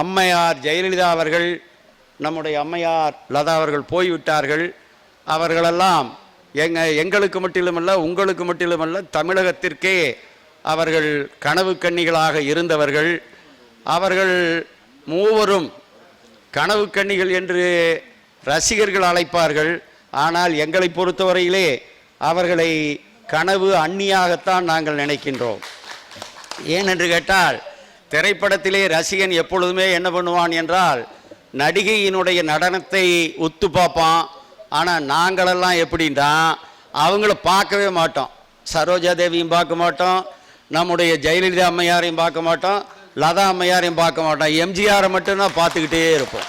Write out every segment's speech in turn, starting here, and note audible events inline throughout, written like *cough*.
அம்மையார் ஜெயலலிதா அவர்கள் நம்முடைய அம்மையார் லதா அவர்கள் போய்விட்டார்கள். அவர்களெல்லாம் எங்க எங்களுக்கு மட்டிலுமல்ல உங்களுக்கு மட்டிலுமல்ல தமிழகத்திற்கே அவர்கள் கனவு கண்ணிகளாக இருந்தவர்கள். அவர்கள் மூவரும் கனவு கண்ணிகள் என்று ரசிகர்கள் அழைப்பார்கள். ஆனால் எங்களை பொறுத்தவரையிலே அவர்களை கனவு அந்நியாகத்தான் நாங்கள் நினைக்கின்றோம். ஏனென்று கேட்டால் திரைப்படத்திலே ரசிகன் எப்பொழுதுமே என்ன பண்ணுவான் என்றால் நடிகையினுடைய நடனத்தை ஒத்து பார்ப்பான். ஆனால் நாங்களெல்லாம் எப்படின்னா அவங்கள பார்க்கவே மாட்டோம். சரோஜா தேவியும் பார்க்க மாட்டோம். நம்முடைய ஜெயலலிதா அம்மையாரையும் பார்க்க மாட்டோம். லதா அம்மையாரையும் பார்க்க மாட்டோம். எம்ஜிஆரை மட்டும்தான் பார்த்துக்கிட்டே இருப்போம்.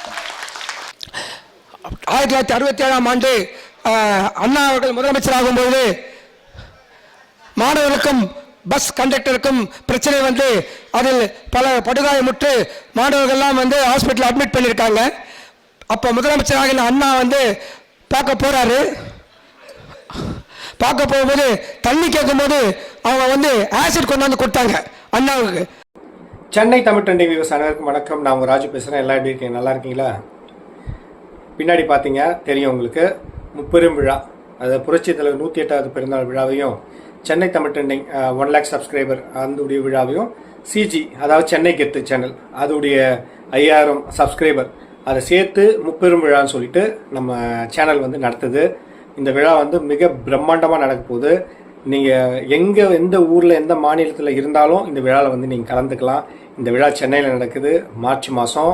ஆயிரத்தி தொள்ளாயிரத்தி அறுபத்தி ஏழாம் ஆண்டு அண்ணா அவர்கள் முதலமைச்சராகும் பொழுது மாணவர்களுக்கும் பஸ் கண்டக்டருக்கும் பிரச்சனை வந்து அதில் பல படுகாயமுற்று மாணவர்கள்லாம் வந்து ஹாஸ்பிட்டலில் அட்மிட் பண்ணியிருக்காங்க. அப்போ முதலமைச்சராக அண்ணா வந்து பார்க்க போகிறாரு பார்க்க போகும்போது தண்ணி கேட்கும்போது அவங்க வந்து ஆசிட் கொண்டாந்து கொடுத்தாங்க அண்ணாவுக்கு. சென்னை தமிழ் ட்ரெண்டிங் வியூஸ் அனைவருக்கும் வணக்கம். நான் உங்கள் ராஜு பேசுகிறேன் எல்லாம் எப்படி இருக்கீங்க? நல்லா இருக்கீங்களா? பின்னாடி பார்த்தீங்க தெரியும் உங்களுக்கு. முப்பெரும் விழா. அது புரட்சி தலைவர் நூற்றி எட்டாவது பிறந்தநாள் விழாவையும் Chennai Tamil trending one lakh subscriber அதனுடைய விழாவையும் சிஜி அதாவது சென்னை கெத்து சேனல் அதோடைய ஐயாயிரம் சப்ஸ்கிரைபர் அதை சேர்த்து முப்பெரும் விழான்னு சொல்லிட்டு நம்ம சேனல் வந்து நடத்துது. இந்த விழா வந்து மிக பிரம்மாண்டமாக நடக்க போகுது. நீங்கள் எங்கே எந்த ஊரில் எந்த மாநிலத்தில் இருந்தாலும் இந்த விழாவில் வந்து நீங்கள் கலந்துக்கலாம். இந்த விழா சென்னையில் நடக்குது மார்ச் மாதம்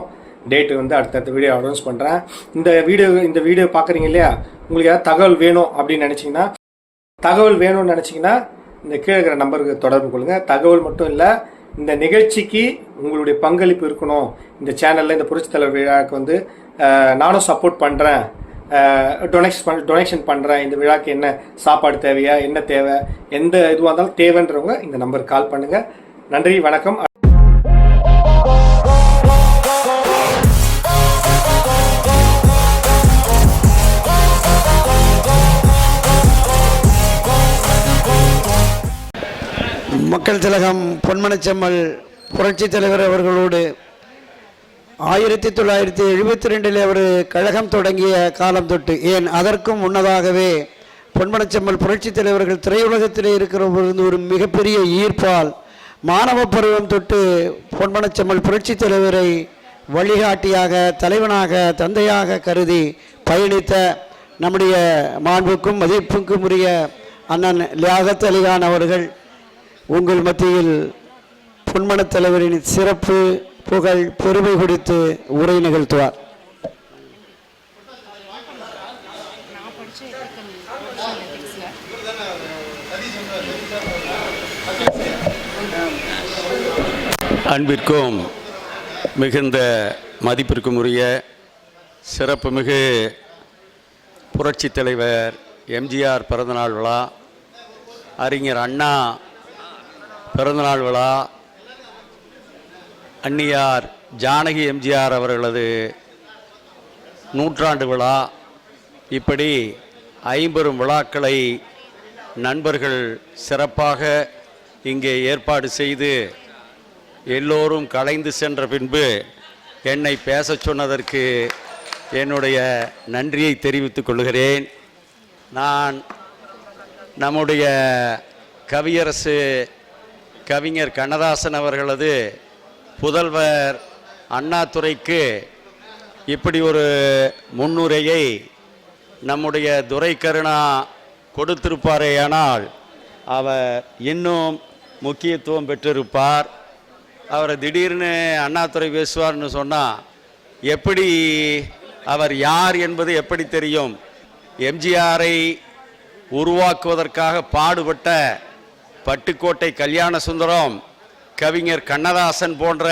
டேட்டு வந்து அடுத்தடுத்த வீடியோ அனௌன்ஸ் பண்ணுறேன் இந்த வீடியோ இந்த வீடியோ பார்க்குறீங்க இல்லையா? உங்களுக்கு ஏதாவது தகவல் வேணும் அப்படின்னு நினச்சிங்கன்னா தகவல் வேணும்னு நினச்சிங்கன்னா இந்த கீழே இருக்கிற நம்பருக்கு தொடர்பு கொள்ளுங்கள் தகவல் மட்டும் இல்லை இந்த நிகழ்ச்சிக்கு உங்களுடைய பங்களிப்பு இருக்கணும். இந்த சேனலில் இந்த புரட்சி தலைவர் விழாவுக்கு வந்து நானும் சப்போர்ட் பண்ணுறேன் டொனேஷன் பண்ண டொனேஷன் பண்ணுறேன் இந்த விழாக்கு என்ன சாப்பாடு தேவையா என்ன தேவை எந்த இதுவாக இருந்தாலும் தேவைன்றவங்க இந்த நம்பருக்கு கால் பண்ணுங்கள் நன்றி வணக்கம். மக்கள் திலகம் பொன்மனச்செம்மல் புரட்சி தலைவர் அவர்களோடு ஆயிரத்தி தொள்ளாயிரத்தி எழுபத்தி ரெண்டில் அவர் கழகம் தொடங்கிய காலம் தொட்டு ஏன் அதற்கும் முன்னதாகவே பொன்மனச்செம்மல் புரட்சி தலைவர்கள் திரையுலகத்திலே இருக்கிற ஒரு மிகப்பெரிய ஈர்ப்பால் மாணவ பருவம் தொட்டு பொன்மனச்செம்மல் புரட்சி தலைவரை வழிகாட்டியாக தலைவனாக தந்தையாக கருதி பயணித்த நம்முடைய மாண்புக்கும் மதிப்புக்கும் உரிய அண்ணன் லியாகத் அலிகான் அவர்கள் உங்கள் மத்தியில் பொன்மன தலைவரின் சிறப்பு புகழ் பெருமை குறித்து உரை நிகழ்த்துவார். அன்பிற்கும் மிகுந்த மதிப்பிற்கும் உரிய சிறப்புமிகு புரட்சித் தலைவர் எம்ஜிஆர் பிறந்தநாள் விழா அறிஞர் அண்ணா பிறந்தநாள் விழா. அன்னியார் ஜானகி எம்ஜிஆர் அவர்களது நூற்றாண்டு விழா. இப்படி ஐம்பெரும் விழாக்களை நண்பர்கள் சிறப்பாக இங்கே ஏற்பாடு செய்து எல்லோரும் கலைந்து சென்ற பின்பு என்னை பேச சொன்னதற்கு என்னுடைய நன்றியை தெரிவித்துக் கொள்கிறேன். நான் நம்முடைய கவியரசு கவிஞர் கண்ணதாசன் அவர்களது புதல்வர் அண்ணாதுரைக்கு இப்படி ஒரு முன்னுரையை நம்முடைய துரை கருணா கொடுத்திருப்பாரேயானால் அவர் இன்னும் முக்கியத்துவம் பெற்றிருப்பார். அவரை திடீர்னு அண்ணாதுரை பேசுவார்னு சொன்னால் எப்படி அவர் யார் என்பது எப்படி தெரியும்? எம்ஜிஆரை உருவாக்குவதற்காக பாடுபட்ட பட்டுக்கோட்டை கல்யாண சுந்தரம் கவிஞர் கண்ணதாசன் போன்ற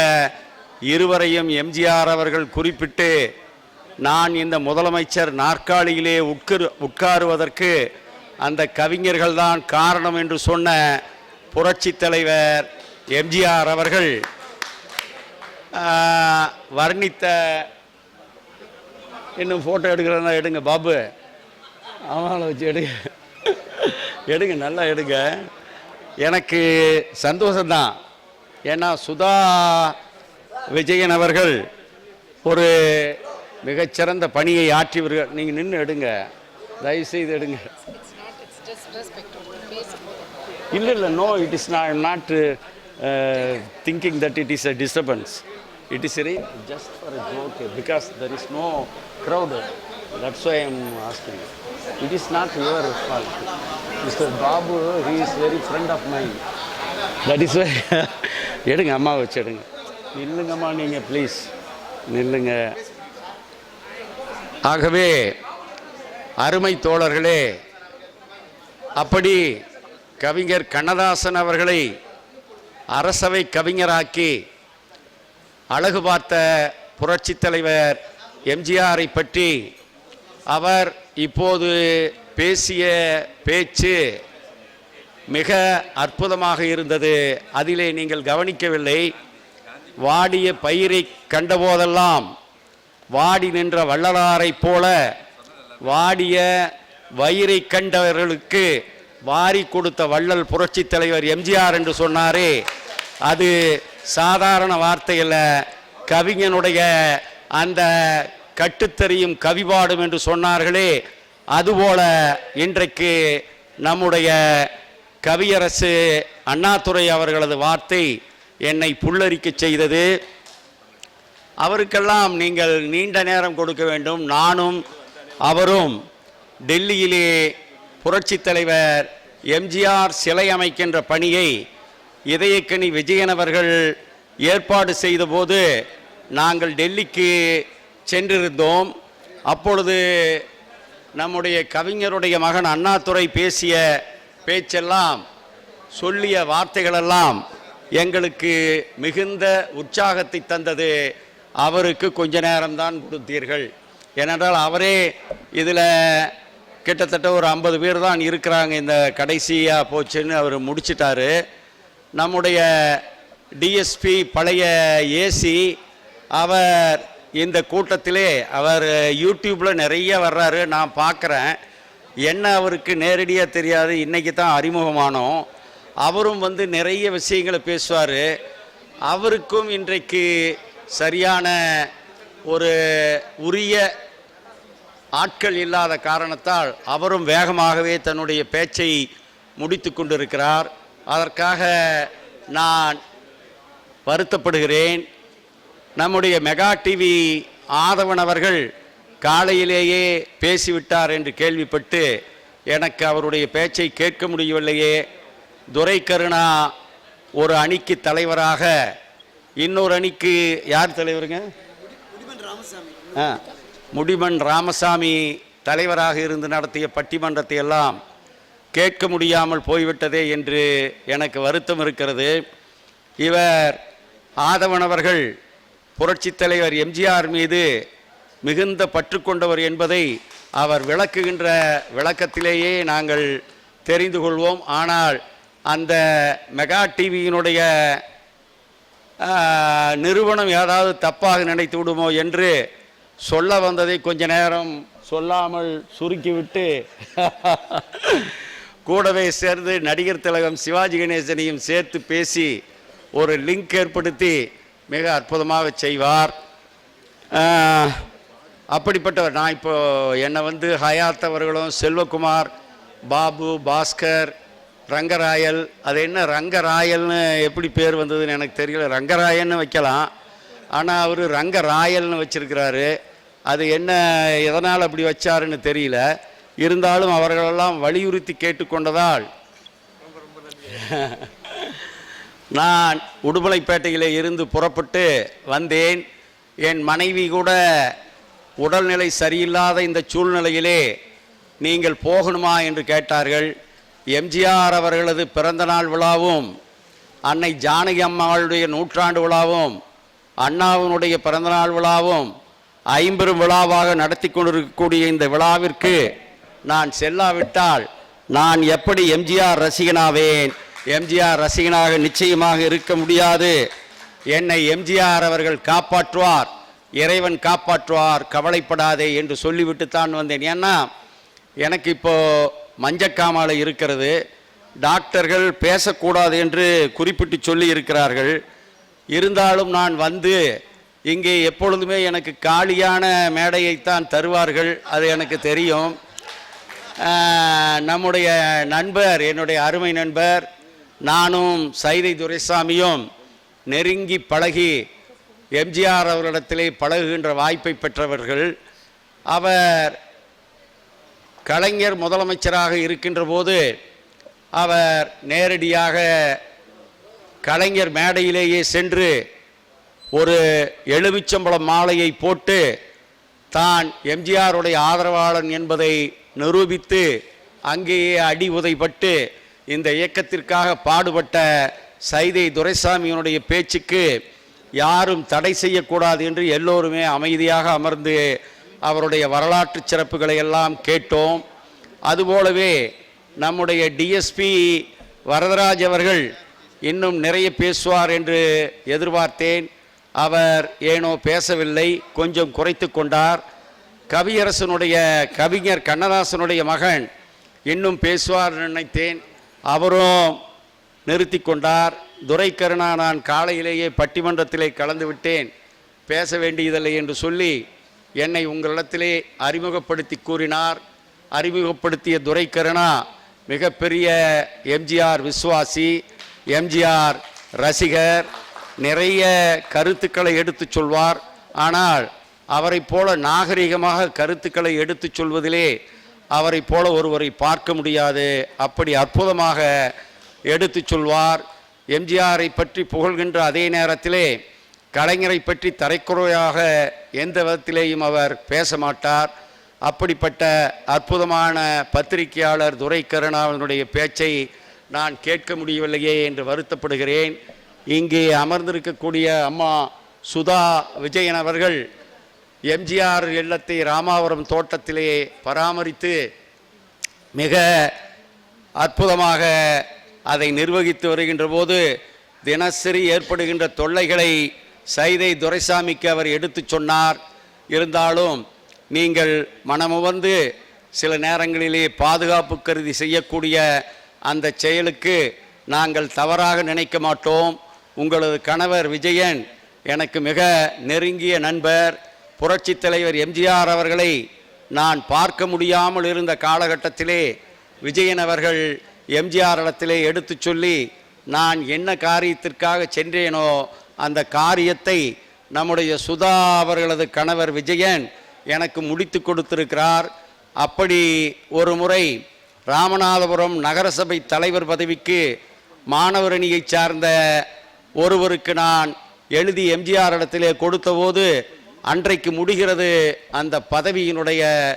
இருவரையும் எம்ஜிஆர் அவர்கள் குறிப்பிட்டு நான் இந்த முதலமைச்சர் நாற்காலியிலே உட்கரு உட்காருவதற்கு அந்த கவிஞர்கள் தான் காரணம் என்று சொன்ன புரட்சி தலைவர் எம்ஜிஆர் அவர்கள் வர்ணித்த இன்னும் ஃபோட்டோ எடுக்கிறதா எடுங்க பாபு. அவங்கள வச்சு எடுங்க. எடுங்க நல்லா எடுங்க. எனக்கு சந்தோஷம்தான். ஏன்னா சுதா விஜயன் அவர்கள் ஒரு மிகச்சிறந்த பணியை ஆற்றியவர்கள். நீங்கள் நின்று எடுங்க. தயவுசெய்து எடுங்க. இல்லை இல்லை no it is not not thinking that it is a disturbance it is just for joke because there is no crowd that's I am asking it is not your fault mister Babu he is very friend of mind that is எடுங்க அம்மா வச்சு எடுங்க. நில்லுங்கம்மா நீங்கள் please நில்லுங்க. ஆகவே அருமை தோழர்களே அப்படி கவிஞர் கண்ணதாசன் அவர்களை அரசவை கவிஞராக்கி அழகு பார்த்த புரட்சித் தலைவர் எம்ஜிஆரை பற்றி அவர் இப்போது பேசிய பேச்சு மிக அற்புதமாக இருந்தது. அதிலே நீங்கள் கவனிக்கவில்லை. வாடிய பயிரை கண்டபோதெல்லாம் வாடி நின்ற வள்ளலாரைப் போல வாடிய வயிறை கண்டவர்களுக்கு வாரி கொடுத்த வள்ளல் புரட்சித் தலைவர் எம்ஜிஆர் என்று சொன்னாரே. அது சாதாரண வார்த்தையில் கவிஞனுடைய அந்த கட்டுத்தெறியும் கவிபாடும் என்று சொன்னார்களே அதுபோல இன்றைக்கு நம்முடைய கவியரசு அண்ணாதுரை அவர்களது வார்த்தை என்னை புல்லரிக்க செய்தது. அவருக்கெல்லாம் நீங்கள் நீண்ட நேரம் கொடுக்க வேண்டும். நானும் அவரும் டெல்லியிலே புரட்சித் தலைவர் எம்ஜிஆர் சிலை அமைக்கின்ற பணியை இதயக்கனி விஜயன் அவர்கள் ஏற்பாடு செய்தபோது நாங்கள் டெல்லிக்கு சென்றிருந்தோம். அப்பொழுது நம்முடைய கவிஞருடைய மகன் அண்ணாதுரை பேசிய பேச்செல்லாம் சொல்லிய வார்த்தைகளெல்லாம் எங்களுக்கு மிகுந்த உற்சாகத்தை தந்தது. அவருக்கு கொஞ்ச நேரம்தான் கொடுத்தீர்கள். ஏனென்றால் அவரே இதில் கிட்டத்தட்ட ஒரு ஐம்பது பேர் தான் இருக்கிறாங்க இந்த கடைசியாக போச்சுன்னு அவர் முடிச்சிட்டாரு. நம்முடைய டிஎஸ்பி பழைய ஏசி அவர் இந்த கூட்டத்திலே அவர் யூடியூப்பில் நிறைய வர்றாரு. நான் பார்க்குறேன். என்ன அவருக்கு நேரடியாக தெரியாது. இன்றைக்கி தான் அறிமுகமானோம். அவரும் வந்து நிறைய விஷயங்களை பேசுவார். அவருக்கும் இன்றைக்கு சரியான ஒரு உரிய ஆட்கள் இல்லாத காரணத்தால் அவரும் வேகமாகவே தன்னுடைய பேச்சை முடித்து கொண்டிருக்கிறார். அதற்காக நான் வருத்தப்படுகிறேன். நம்முடைய மெகா டிவி ஆதவனவர்கள் காலையிலேயே பேசிவிட்டார் என்று கேள்விப்பட்டு எனக்கு அவருடைய பேச்சை கேட்க முடியவில்லையே. துரை கருணா ஒரு அணிக்கு தலைவராக இன்னொரு அணிக்கு யார் தலைவருங்க? ஆ முடிமன் ராமசாமி தலைவராக இருந்து நடத்திய பட்டிமன்றத்தை எல்லாம் கேட்க முடியாமல் போய்விட்டதே என்று எனக்கு வருத்தம் இருக்கிறது. இவர் ஆதவனவர்கள் புரட்சித் தலைவர் எம்ஜிஆர் மீது மிகுந்த பற்று கொண்டவர் என்பதை அவர் விளக்குகின்ற விளக்கத்திலேயே நாங்கள் தெரிந்து கொள்வோம். ஆனால் அந்த மெகா டிவியினுடைய நிறுவனம் ஏதாவது தப்பாக நினைத்து விடுமோ என்று சொல்ல வந்ததை கொஞ்ச நேரம் சொல்லாமல் சுருக்கிவிட்டு *laughs* கூடவே சேர்ந்து நடிகர் திலகம் சிவாஜி கணேசனையும் சேர்த்து பேசி ஒரு லிங்க் ஏற்படுத்தி மிக அற்புதமாக செய்வார். அப்படிப்பட்டவர். நான் இப்போ என்னை வந்து ஹயாத் அவர்களும் செல்வகுமார் பாபு பாஸ்கர் ரங்கராயல். அது என்ன ரங்கராயல்னு எப்படி பேர் வந்ததுன்னு எனக்கு தெரியல. ரங்கராயன்னு வைக்கலாம். ஆனால் அவர் ரங்கராயல்னு வச்சுருக்கிறாரு. அது என்ன எதனால் அப்படி வச்சாருன்னு தெரியல. இருந்தாலும் அவர்களெல்லாம் வலியுறுத்தி கேட்டுக்கொண்டதால். நான் உடுமலைப்பேட்டையில் இருந்து புறப்பட்டு வந்தேன். என் மனைவி கூட உடல்நிலை சரியில்லாத இந்த சூழ்நிலையிலே நீங்கள் போகணுமா என்று கேட்டார்கள். எம்ஜிஆர் அவர்களது பிறந்தநாள் விழாவும் அன்னை ஜானகி அம்மாளுடைய நூற்றாண்டு விழாவும் அண்ணாவினுடைய பிறந்தநாள் விழாவும் ஐம்பெரும் விழாவாக நடத்தி கொண்டிருக்கக்கூடிய இந்த விழாவிற்கு நான் செல்லாவிட்டால் நான் எப்படி எம்ஜிஆர் ரசிகனாவேன்? எம்ஜிஆர் ரசிகனாக நிச்சயமாக இருக்க முடியாது. என்னை எம்ஜிஆர் அவர்கள் காப்பாற்றுவார். இறைவன் காப்பாற்றுவார். கவலைப்படாதே என்று சொல்லிவிட்டு தான் வந்தேன். ஏன்னா எனக்கு இப்போது மஞ்சக்காமலை இருக்கிறது. டாக்டர்கள் பேசக்கூடாது என்று குறிப்பிட்டு சொல்லி இருக்கிறார்கள். இருந்தாலும் நான் வந்து இங்கே எப்பொழுதுமே எனக்கு காலியான மேடையைத்தான் தருவார்கள். அது எனக்கு தெரியும். நம்முடைய நண்பர் என்னுடைய அருமை நண்பர் நானும் சைதை துரைசாமியும் நெருங்கி பழகி எம்ஜிஆர் அவர்களிடத்திலே பழகுகின்ற வாய்ப்பை பெற்றவர்கள் அவர் கலைஞர் முதலமைச்சராக இருக்கின்ற போது அவர் நேரடியாக கலைஞர் மேடையிலேயே சென்று ஒரு எலுமிச்சம்பழம் மாலையை போட்டு தான் எம்ஜிஆருடைய ஆதரவாளன் என்பதை நிரூபித்து அங்கேயே அடி உதைப்பட்டு இந்த இயக்கத்திற்காக பாடுபட்ட சைதை துரைசாமியினுடைய பேச்சுக்கு யாரும் தடை செய்யக்கூடாது என்று எல்லோருமே அமைதியாக அமர்ந்து அவருடைய வரலாற்று சிறப்புகளை எல்லாம் கேட்டோம். அதுபோலவே நம்முடைய டிஎஸ்பி வரதராஜ் அவர்கள் இன்னும் நிறைய பேசுவார் என்று எதிர்பார்த்தேன். அவர் ஏனோ பேசவில்லை கொஞ்சம் குறைத்து கொண்டார். கவியரசனுடைய கவிஞர் கண்ணதாசனுடைய மகன் இன்னும் பேசுவார் நினைத்தேன். அவரும் நிறுத்தி கொண்டார். துரை கருணா நான் காலையிலேயே பட்டிமன்றத்திலே கலந்து விட்டேன். பேச வேண்டியதில்லை என்று சொல்லி என்னை உங்களிடத்திலே அறிமுகப்படுத்தி கூறினார். அறிமுகப்படுத்திய துரை கருணா மிகப்பெரிய எம்ஜிஆர் விஸ்வாசி எம்ஜிஆர் ரசிகர் நிறைய கருத்துக்களை எடுத்துச் சொல்வார். ஆனால் அவரைப் போல நாகரிகமாக கருத்துக்களை எடுத்துச் சொல்வதிலே அவரைப் போல ஒருவரை பார்க்க முடியாது. அப்படி அற்புதமாக எடுத்துச் சொல்வார். எம்ஜிஆரை பற்றி புகழ்கின்ற அதே நேரத்திலே கலைஞரை பற்றி தரைக்குறையாக எந்த விதத்திலேயும் அவர் பேச மாட்டார். அப்படிப்பட்ட அற்புதமான பத்திரிகையாளர் துரை அவனுடைய பேச்சை நான் கேட்க முடியவில்லையே என்று வருத்தப்படுகிறேன். இங்கே அமர்ந்திருக்கக்கூடிய அம்மா சுதா விஜயன் அவர்கள் எம்ஜிஆர் இல்லத்தை ராமாவரம் தோட்டத்திலே பராமரித்து மிக அற்புதமாக அதை நிர்வகித்து வருகின்ற போது தினசரி ஏற்படுகின்ற தொல்லைகளை சைதை துரைசாமிக்கு அவர் எடுத்துச் சொன்னார். இருந்தாலும் நீங்கள் மனமுவந்து சில நேரங்களிலே பாதுகாப்பு கருதி செய்யக்கூடிய அந்த செயலுக்கு நாங்கள் தவறாக நினைக்க மாட்டோம். உங்களது கணவர் விஜயன் எனக்கு மிக நெருங்கிய நண்பர். புரட்சித் தலைவர் எம்ஜிஆர் அவர்களை நான் பார்க்க முடியாமல் இருந்த காலகட்டத்திலே விஜயன் அவர்கள் எம்ஜிஆர் இடத்திலே எடுத்துச் சொல்லி நான் என்ன காரியத்திற்காக சென்றேனோ அந்த காரியத்தை நம்முடைய சுதா அவர்களது கணவர் விஜயன் எனக்கு முடித்து கொடுத்திருக்கிறார். அப்படி ஒரு முறை ராமநாதபுரம் நகரசபை தலைவர் பதவிக்கு மாணவரணியைச் சார்ந்த ஒருவருக்கு நான் எழுதி எம்ஜிஆர் இடத்திலே கொடுத்தபோது அன்றைக்கு முடிகிறது அந்த பதவியினுடைய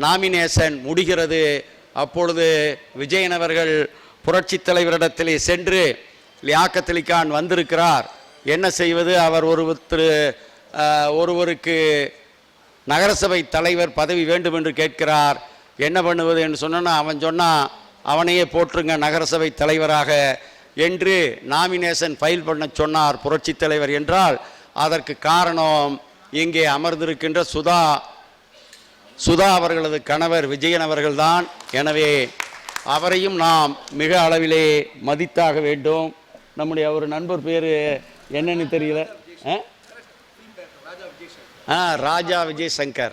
நாமினேஷன் முடிகிறது. அப்பொழுது விஜயன் அவர்கள் புரட்சித் தலைவரிடத்திலே சென்று லியாக்கத் வந்திருக்கிறார். என்ன செய்வது? அவர் ஒருத்தர் ஒருவருக்கு நகரசபை தலைவர் பதவி வேண்டும் என்று கேட்கிறார். என்ன பண்ணுவது என்று சொன்னா அவன் சொன்னான் அவனையே போற்றுங்க நகரசபை தலைவராக என்று நாமினேஷன் ஃபைல் பண்ண சொன்னார் புரட்சித் தலைவர் என்றால் அதற்கு காரணம் இங்கே அமர்ந்திருக்கின்ற சுதா சுதா அவர்களது கணவர் விஜயன் அவர்கள்தான். எனவே அவரையும் நாம் மிக அளவிலே மதித்தாக வேண்டும். நம்முடைய ஒரு நண்பர் பேர் என்னன்னு தெரியல. ஆ? ஆ Raja Vijay Shankar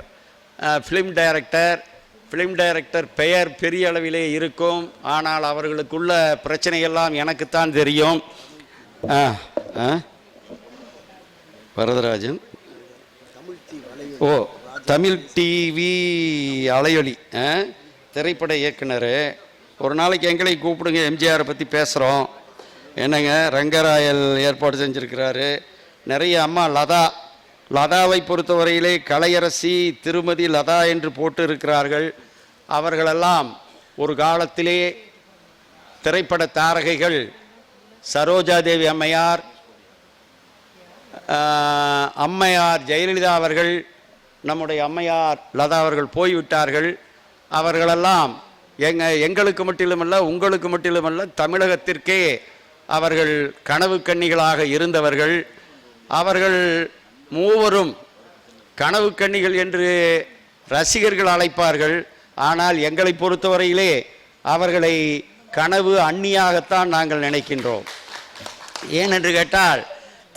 film director film director பெயர் பெரிய அளவிலே இருக்கும். ஆனால் அவர்களுக்குள்ள பிரச்சனையெல்லாம் எனக்குத்தான் தெரியும். ஆ ஆ? வரதராஜன். ஓ தமிழ் டிவி அலையொலி ஆ? திரைப்பட இயக்குனர். ஒரு நாளைக்கு எங்களை கூப்பிடுங்க எம்ஜிஆரை பற்றி பேசுகிறோம் என்னங்க ரங்கராயல் ஏற்பாடு செஞ்சுருக்கிறாரு. நிறைய அம்மா லதா லதாவை பொறுத்தவரையிலே கலையரசி திருமதி லதா என்று போட்டு இருக்கிறார்கள் அவர்களெல்லாம் ஒரு காலத்திலே திரைப்பட தாரகைகள். சரோஜாதேவி அம்மையார் அம்மையார் ஜெயலலிதா அவர்கள் நம்முடைய அம்மையார் லதா அவர்கள் போய்விட்டார்கள். அவர்களெல்லாம் எங்க எங்களுக்கு மட்டிலுமல்ல உங்களுக்கு மட்டிலுமல்ல தமிழகத்திற்கே அவர்கள் கனவு கன்னிகளாக இருந்தவர்கள். அவர்கள் மூவரும் கனவு கன்னிகள் என்று ரசிகர்கள் அழைப்பார்கள். ஆனால் எங்களை பொறுத்தவரையிலே அவர்களை கனவு அந்நியாகத்தான் நாங்கள் நினைக்கின்றோம். ஏனென்று கேட்டால்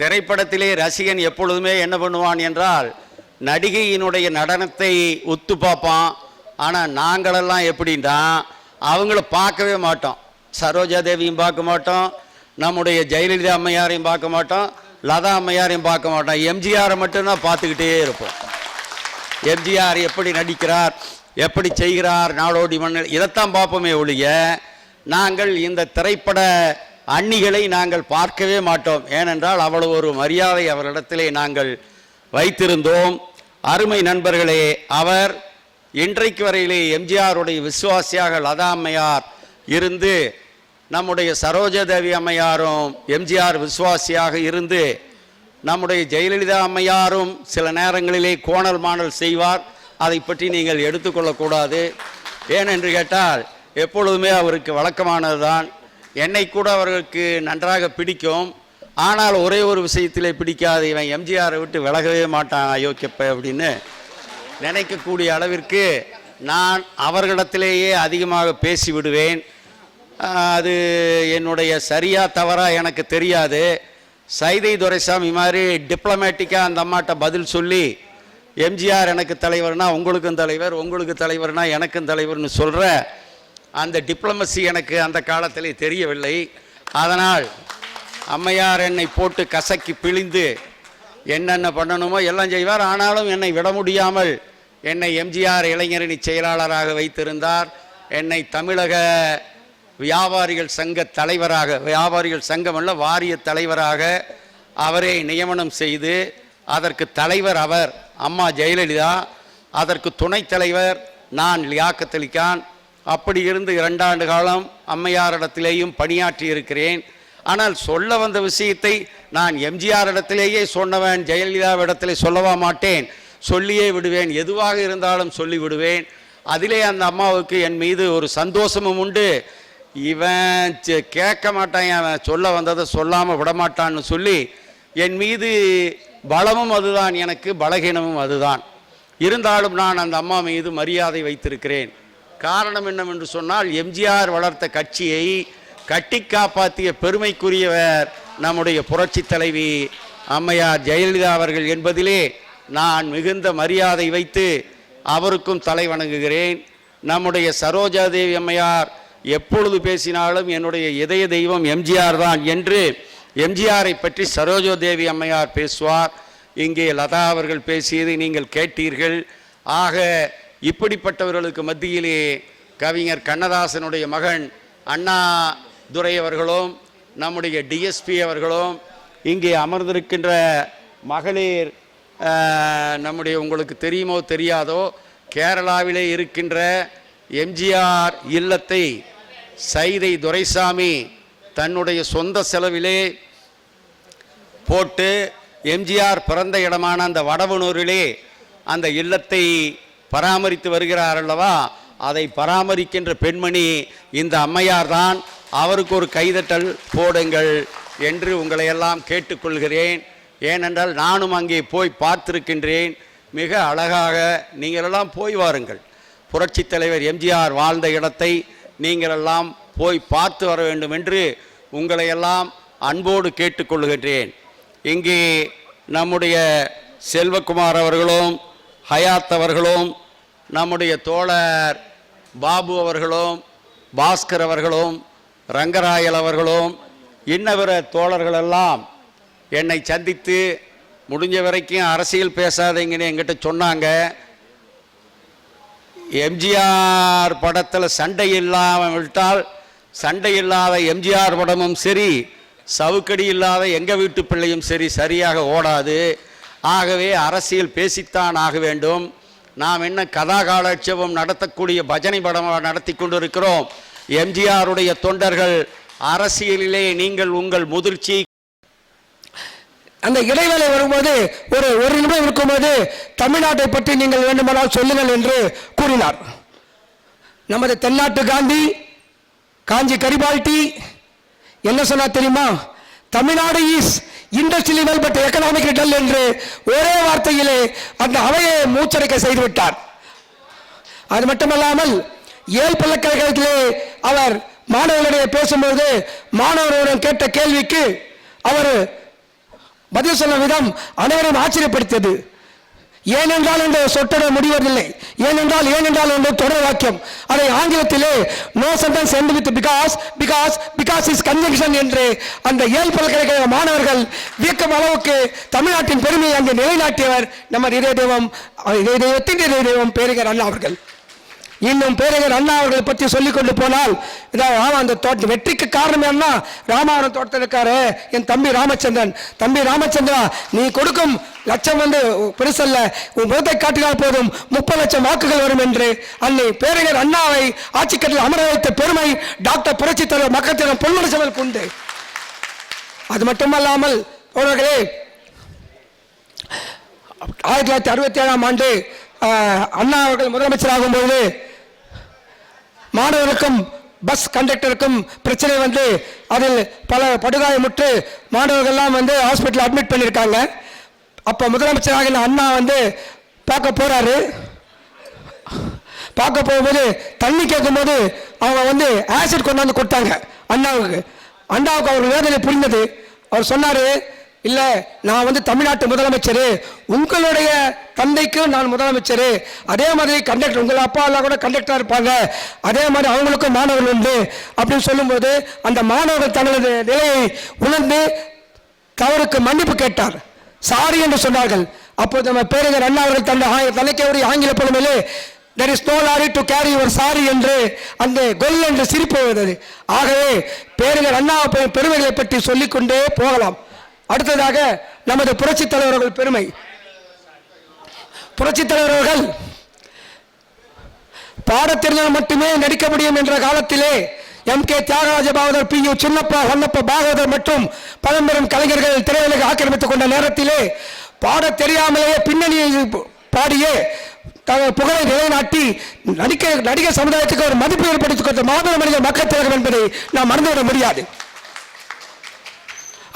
திரைப்படத்திலே ரசிகன் எப்பொழுதுமே என்ன பண்ணுவான் என்றால் நடிகையினுடைய நடனத்தை ஒத்து பார்ப்பான். ஆனால் நாங்களெல்லாம் எப்படின்னா அவங்கள பார்க்கவே மாட்டோம். சரோஜா தேவியும் பார்க்க மாட்டோம். நம்முடைய ஜெயலலிதா அம்மையாரையும் பார்க்க மாட்டோம். லதா அம்மையாரையும் பார்க்க மாட்டோம். எம்ஜிஆரை மட்டும்தான் பார்த்துக்கிட்டே இருப்போம். எம்ஜிஆர் எப்படி நடிக்கிறார் எப்படி செய்கிறார் நாடோடி மன்னர் இதைத்தான் பார்ப்போமே ஒழிய நாங்கள் இந்த திரைப்பட அன்னிகளை நாங்கள் பார்க்கவே மாட்டோம். ஏனென்றால் அவ்வளவு ஒரு மரியாதை அவரிடத்திலே நாங்கள் வைத்திருந்தோம். அருமை நண்பர்களே அவர் இன்றைக்கு வரையிலே எம்ஜிஆருடைய விசுவாசியாக லதா அம்மையார் இருந்து நம்முடைய சரோஜாதேவி அம்மையாரும் எம்ஜிஆர் விசுவாசியாக இருந்து நம்முடைய ஜெயலலிதா அம்மையாரும் சில நேரங்களிலே கோணல் மாணல் செய்வார். அதை பற்றி நீங்கள் எடுத்துக்கொள்ளக்கூடாது ஏனென்று கேட்டால் எப்பொழுதுமே அவருக்கு வழக்கமானதுதான். என்னை கூட அவர்களுக்கு நன்றாக பிடிக்கும். ஆனால் ஒரே ஒரு விஷயத்திலே பிடிக்காது இவன் எம்ஜிஆரை விட்டு விலகவே மாட்டான் அயோக்கியப்ப அப்படின்னு நினைக்கக்கூடிய அளவிற்கு நான் அவர்களிடத்திலேயே அதிகமாக பேசி விடுவேன் அது என்னுடைய சரியா தவறா எனக்கு தெரியாது. சைதை துரைசாமி மாதிரி டிப்ளமேட்டிக்காக அந்த அம்மாட்ட பதில் சொல்லி எம்ஜிஆர் எனக்கு தலைவர்னா உங்களுக்கும் தலைவர் உங்களுக்கு தலைவர்னா எனக்கும் தலைவர்னு சொல்கிற அந்த டிப்ளமசி எனக்கு அந்த காலத்திலே தெரியவில்லை. அதனால் அம்மையார் என்னை போட்டு கசக்கி பிழிந்து என்னென்ன பண்ணணுமோ எல்லாம் செய்வார். ஆனாலும் என்னை விட முடியாமல் என்னை எம்ஜிஆர் இளைஞரணி செயலாளராக வைத்திருந்தார். என்னை தமிழக வியாபாரிகள் சங்க தலைவராக வியாபாரிகள் சங்கம் அல்ல வாரிய தலைவராக அவரை நியமனம் செய்து அதற்கு தலைவர் அவர் அம்மா ஜெயலலிதா அதற்கு துணைத் தலைவர் நான் லியாக்கத்தளிக்கான் அப்படி இருந்து இரண்டாண்டு காலம் அம்மையாரிடத்திலேயும் பணியாற்றி இருக்கிறேன். ஆனால் சொல்ல வந்த விஷயத்தை நான் எம்ஜிஆர் இடத்திலேயே சொன்னவன் ஜெயலலிதாவிடத்திலே சொல்லவா மாட்டேன். சொல்லியே விடுவேன். எதுவாக இருந்தாலும் சொல்லி விடுவேன். அதிலே அந்த அம்மாவுக்கு என் மீது ஒரு சந்தோஷமும் உண்டு. இவன் கேட்க மாட்டான். அவன் சொல்ல வந்ததை சொல்லாமல் விடமாட்டான்னு சொல்லி என் மீது பலமும் அதுதான். எனக்கு பலகீனமும் அதுதான். இருந்தாலும் நான் அந்த அம்மா மீது மரியாதை வைத்திருக்கிறேன். காரணம் என்னவென்று சொன்னால் எம்ஜிஆர் வளர்த்த கட்சியை கட்டி காப்பாற்றிய பெருமைக்குரியவர் நம்முடைய புரட்சி தலைவி அம்மையார் ஜெயலலிதா அவர்கள் என்பதிலே நான் மிகுந்த மரியாதை வைத்து அவருக்கும் தலை வணங்குகிறேன். நம்முடைய சரோஜாதேவி அம்மையார் எப்பொழுது பேசினாலும் என்னுடைய இதய தெய்வம் எம்ஜிஆர் தான் என்று எம்ஜிஆரை பற்றி சரோஜாதேவி அம்மையார் பேசுவார். இங்கே லதா அவர்கள் பேசியதை நீங்கள் கேட்டீர்கள். ஆக இப்படிப்பட்டவர்களுக்கு மத்தியிலே கவிஞர் கண்ணதாசனுடைய மகன் அண்ணா துரை அவர்களும் நம்முடைய டிஎஸ்பி அவர்களும் இங்கே அமர்ந்திருக்கின்ற மகளிர் நம்முடைய உங்களுக்கு தெரியுமோ தெரியாதோ கேரளாவிலே இருக்கின்ற எம்ஜிஆர் இல்லத்தை சைதை துரைசாமி தன்னுடைய சொந்த செலவிலே போட்டு எம்ஜிஆர் பிறந்த இடமான அந்த வடவனூரிலே அந்த இல்லத்தை பராமரித்து வருகிறார் அல்லவா? அதை பராமரிக்கின்ற பெண்மணி இந்த அம்மையார் தான் அவருக்கு ஒரு கைதட்டல் போடுங்கள் என்று உங்களையெல்லாம் கேட்டுக்கொள்கிறேன். ஏனென்றால் நானும் அங்கே போய் பார்த்திருக்கின்றேன். மிக அழகாக நீங்களெல்லாம் போய் வாருங்கள். புரட்சித் தலைவர் எம்ஜிஆர் வாழ்ந்த இடத்தை நீங்களெல்லாம் போய் பார்த்து வர வேண்டும் என்று உங்களையெல்லாம் அன்போடு கேட்டுக்கொள்கின்றேன். இங்கே நம்முடைய செல்வகுமார் அவர்களும் ஹயாத் அவர்களும் நம்முடைய தோழர் பாபு அவர்களும் பாஸ்கர் அவர்களும் ரங்கராயல் அவர்களும் இன்னவர தோழர்களெல்லாம் என்னை சந்தித்து முடிஞ்ச வரைக்கும் அரசியல் பேசாதீங்கன்னு என்கிட்ட சொன்னாங்க. எம்ஜிஆர் படத்தில் சண்டை இல்லாமல் விட்டால் சண்டை இல்லாத எம்ஜிஆர் படமும் சரி சவுக்கடி இல்லாத எங்கள் வீட்டு பிள்ளையும் சரி சரியாக ஓடாது. ஆகவே அரசியல் பேசித்தான் ஆக வேண்டும். நாம் என்ன கதா காலட்சேபம் நடத்தக்கூடிய பஜனை படம் நடத்தி கொண்டிருக்கிறோம். எம்ஜிஆருடைய தொண்டர்கள் அரசியலிலே நீங்கள் உங்கள் முதிர்ச்சி அந்த இடைவேளை வரும்போது ஒரு ஒரு நிமிடம் இருக்கும்போது தமிழ்நாட்டை பற்றி நீங்கள் வேண்டுமானால் சொல்லுங்கள் என்று கூறினார். நமது தென்னாட்டு காந்தி காஞ்சி கரிபால்டி என்ன சொன்னார் தெரியுமா? Tamil Nadu is industrial but economic dull என்று ஒரே வார்த்தையிலே அந்த அவையை மூச்சடைக்க செய்துவிட்டார். அது மட்டுமல்லாமல் ஏல் பல்கலைக்கழகத்திலே அவர் மாணவர்களிடையே பேசும்போது மாணவர்களுடன் கேட்ட கேள்விக்கு அவர் பதில் சொன்ன விதம் அனைவரும் ஆச்சரியப்படுத்தியது. ஏனென்றால் என்ற சொற்றொடர் முடிவதில்லை. ஏனென்றால் ஏனென்றால் என்று தொடர் வாக்கியம். அதை ஆங்கிலத்திலே no sentence end with because because because is conjunction என்று அந்த ஏழு பல்கலைக்கழக மாணவர்கள் வியக்கும் அளவுக்கு தமிழ்நாட்டின் பெருமையை அங்கே நிலைநாட்டியவர் நம்ம இதய தெய்வம் இதய தெய்வத்தின் இதய தெய்வம் பேரிகர் அண்ணா அவர்கள். இன்னும் பேரறிஞர் அண்ணா அவர்களை பற்றி சொல்லிக் கொண்டு போனால் இதான் ராம அந்த தோட்ட வெற்றிக்கு காரணம் என்ன ராமாவரம் தோட்டத்தில் இருக்காரு என் தம்பி ராமச்சந்திரன். தம்பி ராமச்சந்திரா நீ கொடுக்கும் லட்சம் வந்து பெருசல்ல உன் முகத்தை காட்டினால் போதும் முப்பது லட்சம் வாக்குகள் வரும் என்று. அன்னை பேரறிஞர் அண்ணாவை ஆட்சிக்கட்டில் அமர வைத்த பெருமை டாக்டர் புரட்சி தலைவர் மக்கத்திடம் பொன்முடிச்சவர்களுக்கு உண்டு. அது மட்டுமல்லாமல் தோழர்களே ஆயிரத்தி தொள்ளாயிரத்தி அறுபத்தி ஏழாம் ஆண்டு அண்ணா அவர்கள் முதலமைச்சர் ஆகும்போது மாணவருக்கும் பஸ் கண்டக்டருக்கும் பிரச்சனை வந்து அதில் பல படுகாயமுற்று மாணவர்கள்லாம் வந்து ஹாஸ்பிட்டல் அட்மிட் பண்ணியிருக்காங்க. அப்போ முதலமைச்சராக அண்ணா வந்து பார்க்க போகிறாரு பார்க்க போகும்போது தண்ணி கேட்கும்போது அவங்க வந்து ஆசிட் கொண்டாந்து கொடுத்தாங்க அண்ணாவுக்கு. அண்ணாவுக்கு அவர் வேதனை புரிந்தது. அவர் சொன்னார் இல்லை நான் வந்து தமிழ்நாட்டு முதலமைச்சர். உங்களுடைய தந்தைக்கு நான் முதலமைச்சர். அதே மாதிரி கண்டக்டர் உங்கள் அப்பா எல்லாம் கூட கண்டக்டராக இருப்பாங்க. அதே மாதிரி அவங்களுக்கும் மாணவர்கள் உண்டு. அப்படின்னு சொல்லும்போது அந்த மாணவர்கள் தங்களது நிலையை உணர்ந்து தவறுக்கு மன்னிப்பு கேட்டார். சாரி என்று சொன்னார்கள். அப்போது நம்ம பேரறிஞர் அண்ணா அவர்கள் தன்னை ஆ- ஒரு ஆங்கில பழமையிலே there is no lorry to carry your sorry என்று அந்த கொல் என்று சிரிப்பு வருகிறது ஆகவே பேரறிஞர் அண்ணா பெருமைகளை பற்றி சொல்லிக்கொண்டே போகலாம். அடுத்ததாக நமது புரட்சித் தலைவர்கள் பெருமை. புரட்சித் தலைவர்கள் பாடத் மட்டுமே நடிக்க முடியும் என்ற காலத்திலே M K Thyagaraja Bhagavathar P U Chinnappa Honnappa Bhagavathar மற்றும் பழம்பெரும் கலைஞர்கள் திரையுலக ஆக்கிரமித்துக் கொண்ட நேரத்திலே பாடத் தெரியாமலேயே பின்னணியை பாடியே புகழை நிலைநாட்டி நடிக்க நடிகர் சமுதாயத்துக்கு ஒரு மதிப்பு ஏற்படுத்திக் கொடுத்த மாபெரும் மனிதர் மக்கள் திலகம் என்பதை நாம் மறந்துவிட முடியாது.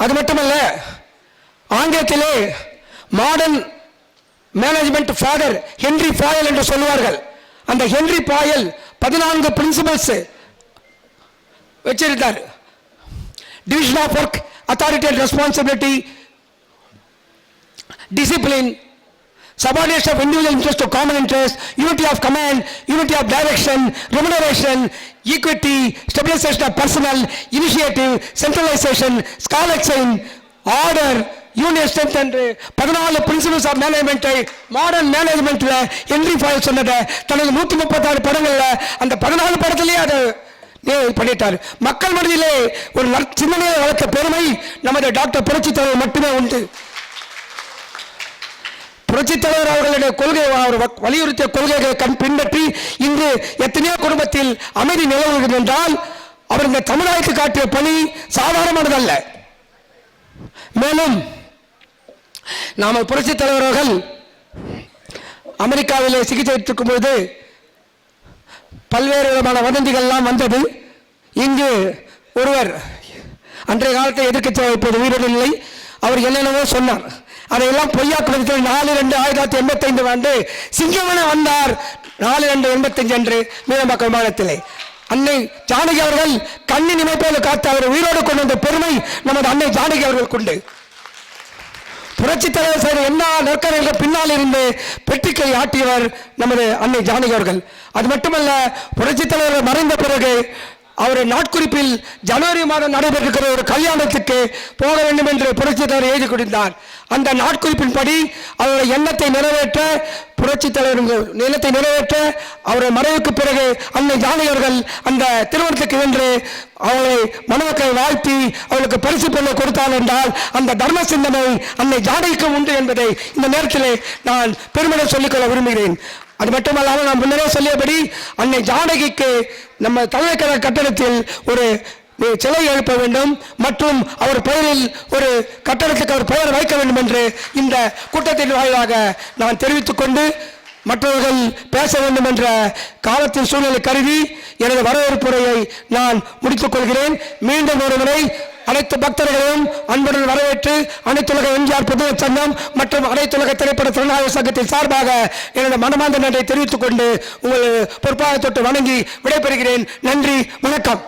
அது மட்டுமல்ல ஆங்கிலத்திலே modern management father Henry Fayol என்று சொல்லுவார்கள். அந்த ஹென்றி பாயல் பதினான்கு பிரின்சிபல்ஸ் வச்சிருந்தார். Division of work authority and responsibility discipline subordination of individual interest to common interest, unity of command, unity of direction, remuneration, equity, stabilization of personnel, initiative, centralization, scholarship, order, union strength என்று பதினாலு principles of மேனேஜ்மெண்ட்டை modern மேனேஜ்மெண்ட்ல Henry Fayol சொன்னதை தனது நூற்றி முப்பத்தாறு படங்கள்ல அந்த பதினாலு படத்திலேயே அதை நே- பண்ணிட்டார் மக்கள் மனதிலே ஒரு நற்- சிந்தனையை வளர்த்த பெருமை நமது டாக்டர் புரட்சி தலைவர் மட்டுமே உண்டு புரட்சித் தலைவர் அவர்களுடைய கொள்கை அவர் வலியுறுத்திய கொள்கைகளை கண் பின்பற்றி இன்று எத்தனையோ குடும்பத்தில் அமைதி நிலவுகிறது என்றால் அவர் இந்த சமுதாயத்துக்கு காட்டிய பணி சாதாரணமானதல்ல. மேலும் நாம புரட்சித் தலைவர் அவர்கள் சிகிச்சை எடுத்திருக்கும் பொழுது பல்வேறு விதமான வதந்திகள்லாம் வந்தது. இங்கு ஒருவர் அன்றைய காலத்தை எதிர்க்கட்சி இப்போது உயிரிழந்த அவர் என்னென்னவோ சொன்னார். அதையெல்லாம் பொய்யாக்குவதற்கு நாலு ரெண்டு ஆயிரத்தி தொள்ளாயிரத்தி எண்பத்தைந்து ஆண்டு சிங்கமன வந்தார் நாலு ரெண்டு எண்பத்தஞ்சு அன்று மீனம்பாக்கம் விமானத்திலே அன்னை ஜானகி அவர்கள் கண்ணின் இமைப்போடு காத்து அவர் உயிரோடு கொண்டு வந்த பெருமை நமது அன்னை ஜானகி அவர்களுக்கு உண்டு. புரட்சி தலைவர் சார் என்ன நற்கரைகள் பின்னால் இருந்து பெட்டிக்கை ஆட்டியவர் நமது அன்னை ஜானகி அவர்கள். அது மட்டுமல்ல புரட்சி தலைவர் மறைந்த பிறகு அவர் நாட்குறிப்பில் ஜனவரி மாதம் நடைபெற்றிருக்கிற ஒரு கல்யாணத்துக்கு போக வேண்டும் என்று புரட்சி தலைவர் எழுதி கொடுத்தார். அந்த நாட்குறிப்பின்படி அவருடைய எண்ணத்தை நிறைவேற்ற புரட்சி தலைவர் எண்ணத்தை நிறைவேற்ற அவருடைய மறைவுக்கு பிறகு அன்னை ஜானகர்கள் அந்த திருமணத்துக்கு வென்று அவளை மணமக்களை வாழ்த்தி அவளுக்கு பரிசு பொருளை கொடுத்தாள் என்றால் அந்த தர்ம சிந்தனை அன்னை ஜானகிக்கு உண்டு என்பதை இந்த நேரத்தில் நான் பெருமையை சொல்லிக்கொள்ள விரும்புகிறேன். அது மட்டுமல்லாமல் நான் முன்னரே சொல்லியபடி அன்னை ஜானகிக்கு நம்ம தலைமைக்கழக கட்டடத்தில் ஒரு சிலை எழுப்ப வேண்டும் மற்றும் அவர் பெயரில் ஒரு கட்டடத்துக்கு அவர் பெயர் வைக்க வேண்டும் என்று இந்த கூட்டத்தின் வாயிலாக நான் தெரிவித்துக் கொண்டு மற்றவர்கள் பேச வேண்டும் என்ற காலத்தின் சூழ்நிலை கருதி எனது வரவேற்புரையை நான் முடித்துக் கொள்கிறேன். மீண்டும் ஒரு முறை அனைத்து பக்தர்களையும் அன்புடன் வரவேற்று அனைத்துலக எம்ஜிஆர் புதுவை சங்கம் மற்றும் அனைத்துலக திரைப்பட திறனாய்வு சங்கத்தின் சார்பாக எனது மனமார்ந்த நன்றை தெரிவித்துக் கொண்டு உங்கள் பொறுப்பாக தொட்டு வணங்கி விடைபெறுகிறேன். நன்றி வணக்கம்.